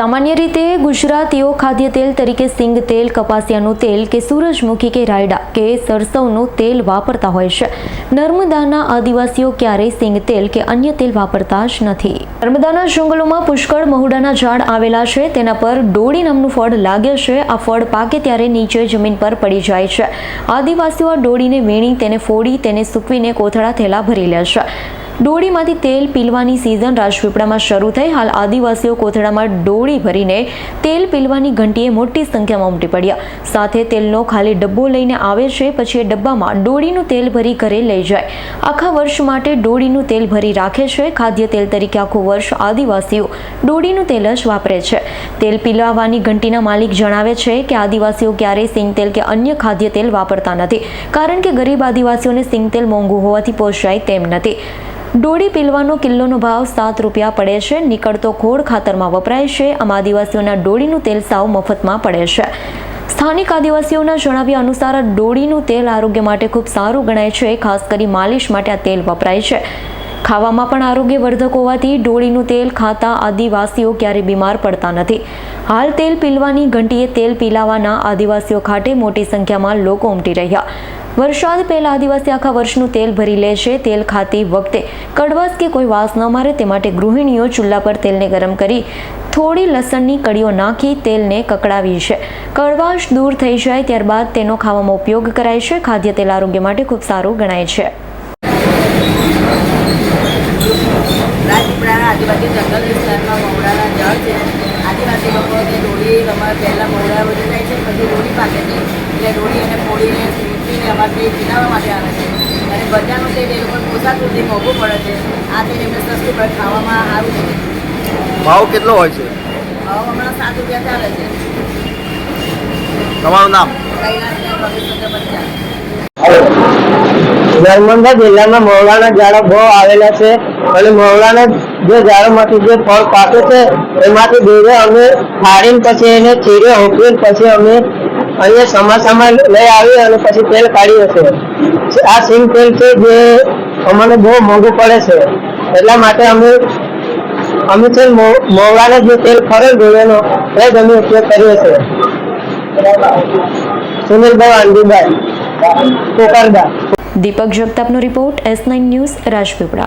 સામાન્ય રીતે ગુજરાતીઓ ખાદ્ય તેલ તરીકે સિંગ તેલ, કપાસિયાનું તેલ કે સૂરજમુખી કે રાયડા કે સરસવનું તેલ વાપરતા હોય છે. નર્મદાના આદિવાસીઓ ક્યારેય સિંગ તેલ કે અન્ય તેલ વાપરતા જ નથી. નર્મદાના જંગલોમાં પુષ્કળ મહુડાના ઝાડ આવેલા છે. તેના પર ડોડી નામનું ફળ લાગે છે. આ ફળ પાકે ત્યારે નીચે જમીન પર પડી જાય છે. આદિવાસીઓ આ ડોડીને વીણી, તેને ફોડી, તેને સૂકવીને કોથળા થેલા ભરી લે છે. ડોળીમાંથી તેલ પીલવાની સિઝન રાજપીપળામાં શરૂ થઈ. હાલ આદિવાસીઓ કોથળામાં ડોળી ભરીને તેલ પીલવાની ઘંટીએ મોટી સંખ્યામાં ઉમટી પડ્યા. સાથે તેલનો ખાલી ડબ્બો લઈને આવે છે, પછી એ ડબ્બામાં ડોળીનું તેલ ભરી ઘરે લઈ જાય. આખા વર્ષ માટે ડોળીનું તેલ ભરી રાખે છે. ખાદ્ય તેલ તરીકે આખું વર્ષ આદિવાસીઓ ડોળીનું તેલ જ વાપરે છે. તેલ પીલાવાની ઘંટીના માલિક જણાવે છે કે આદિવાસીઓ ક્યારેય સિંગ તેલ કે અન્ય ખાદ્ય તેલ વાપરતા નથી, કારણ કે ગરીબ આદિવાસીઓને સિંગ તેલ મોંઘું હોવાથી પોષાય તેમ નથી. ડોડી પીલવાનો કિલ્લોનો ભાવ સાત રૂપિયા પડે છે. નીકળતો ખોડ ખાતરમાં વપરાય છે. આમ આદિવાસીઓના ડોડીનું તેલ સાવ મફતમાં પડે છે. સ્થાનિક આદિવાસીઓના જણાવ્યા અનુસાર ડોડીનું તેલ આરોગ્ય માટે ખૂબ સારું ગણાય છે. ખાસ કરી માલિશ માટે આ તેલ વપરાય છે. ખાવામાં પણ આરોગ્યવર્ધક હોવાથી ડોળીનું તેલ ખાતા આદિવાસીઓ ક્યારેય બીમાર પડતા નથી. હાલ તેલ પીલવાની ઘંટીએ તેલ પીલાવાના આદિવાસીઓ ખાતે મોટી સંખ્યામાં લોકો ઉમટી રહ્યા. વરસાદ પહેલા આદિવાસી આખા વર્ષનું તેલ ભરી લે છે. તેલ ખાતી વખતે કડવાશ કે કોઈ વાસ ન મારે તે માટે ગૃહિણીઓ ચૂલા પર તેલને ગરમ કરી થોડી લસણની કળીઓ નાખી તેલને કકડાવી છે. કડવાશ દૂર થઈ જાય ત્યારબાદ તેનો ખાવામાં ઉપયોગ કરાય છે. ખાદ્ય તેલ આરોગ્ય માટે ખૂબ સારું ગણાય છે. પહેલાં મવડા બધું થાય છે. પછી રોડી પાકે છે એટલે રોડી અને ફોડીને મીઠીને અમારે પીનાવા માટે આવે છે. અને બજારનું તેલ એ લોકો પોસાતું નથી મોંઘું પડે છે. આ તેલ એમને સસ્તું પડે ખાવામાં સારું છે. ભાવ કેટલો હોય છે? ભાવ હમણાં સાત રૂપિયા ચાલે છે. તમારું નામ? નર્મદા જિલ્લામાં મવડાના ઝાડો બહુ આવેલા છે અને મવડાના જે ઝાડોમાંથી જે ફળ પાકે છે એમાંથી દૂરે અમે ફાડીને પછી એને ચીરે હોપીને પછી અમે અહીંયા સમાસામાં લઈ આવી અને પછી તેલ કાઢ્યું છે. આ સિંગ તેલ છે જે અમને બહુ મોંઘું પડે છે. એટલા માટે અમે અમે છે ને મવ- જે તેલ ખરે ડોળેનો એ જ અમે ઉપયોગ કરીએ છે સુનિલભાઈ વાંડીભાઈ કોકરદા. Deepak જગતાપનો report S nine news Rajpipla.